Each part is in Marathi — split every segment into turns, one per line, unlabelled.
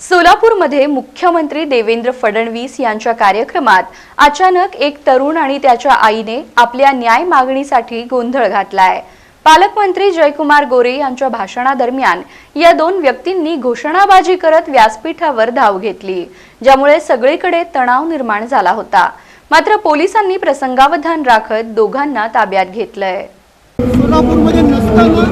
सोलापूरमध्ये मुख्यमंत्री देवेंद्र फडणवीस यांच्या कार्यक्रमात अचानक एक तरुण आणि त्याच्या आईने आपल्या न्याय मागणीसाठी गोंधळ घातलाय. पालकमंत्री जयकुमार गोरे यांच्या भाषणादरम्यान या दोन व्यक्तींनी घोषणाबाजी करत व्यासपीठावर धाव घेतली ज्यामुळे सगळीकडे तणाव निर्माण झाला होता. मात्र पोलिसांनी प्रसंगावधान राखत दोघांना ताब्यात घेतलंय.
सोलापूरमध्ये नसताना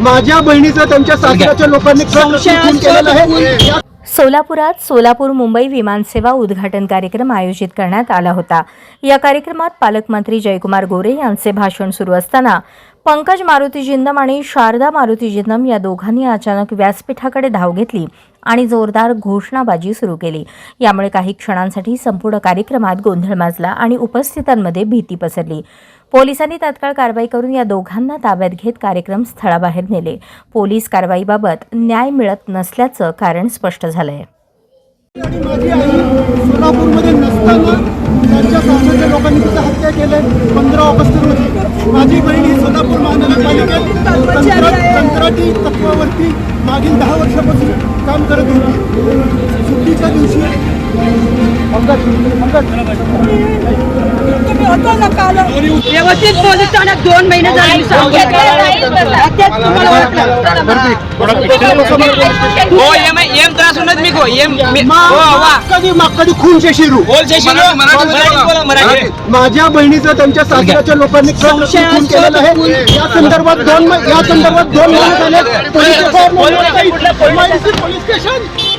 माझ्या बहिणीचं त्यांच्या सासऱ्याच्या लोकांनी केलेलं आहे.
सोलापुरात सोलापूर मुंबई विमानसेवा उद्घाटन कार्यक्रम आयोजित करण्यात आला होता. या कार्यक्रमात पालकमंत्री जयकुमार गोरे यांचे भाषण सुरू असताना पंकज मारुती जिंदम आणि शारदा मारुती जिंदम या दोघांनी अचानक व्यासपीठाकडे धाव घेतली आणि जोरदार घोषणाबाजी सुरू केली. यामुळे काही क्षणांसाठी संपूर्ण कार्यक्रमात गोंधळ माजला आणि उपस्थितांमध्ये भीती पसरली. पोलिसांनी तात्काळ कारवाई करून या दोघांना ताब्यात घेत कार्यक्रम स्थळाबाहेर नेले. पोलीस कारवाईबाबत न्याय मिळत नसल्याचं कारण स्पष्ट झालंय.
सोलापूरमध्ये नसताना त्यांच्या लोकांनी सोलापूर कंत्राटी तत्वावरती मागील दहा वर्षापासून काम करत होती. सुट्टीच्या दिवशी
व्यवस्थित पोलीस ठाण्यात दोन महिने झाले.
हो एम एम त्रास होणार मी को एम मी-
मा-
हो
खूनचे शिरू
बोल जय शिरो मराठी बोला मराठी
माझ्या बहिणीचं त्यांच्या सासऱ्याच्या लोकांनी खून केलेलं आहे. या संदर्भात दोन या संदर्भात दोन महिने झाले. Police station.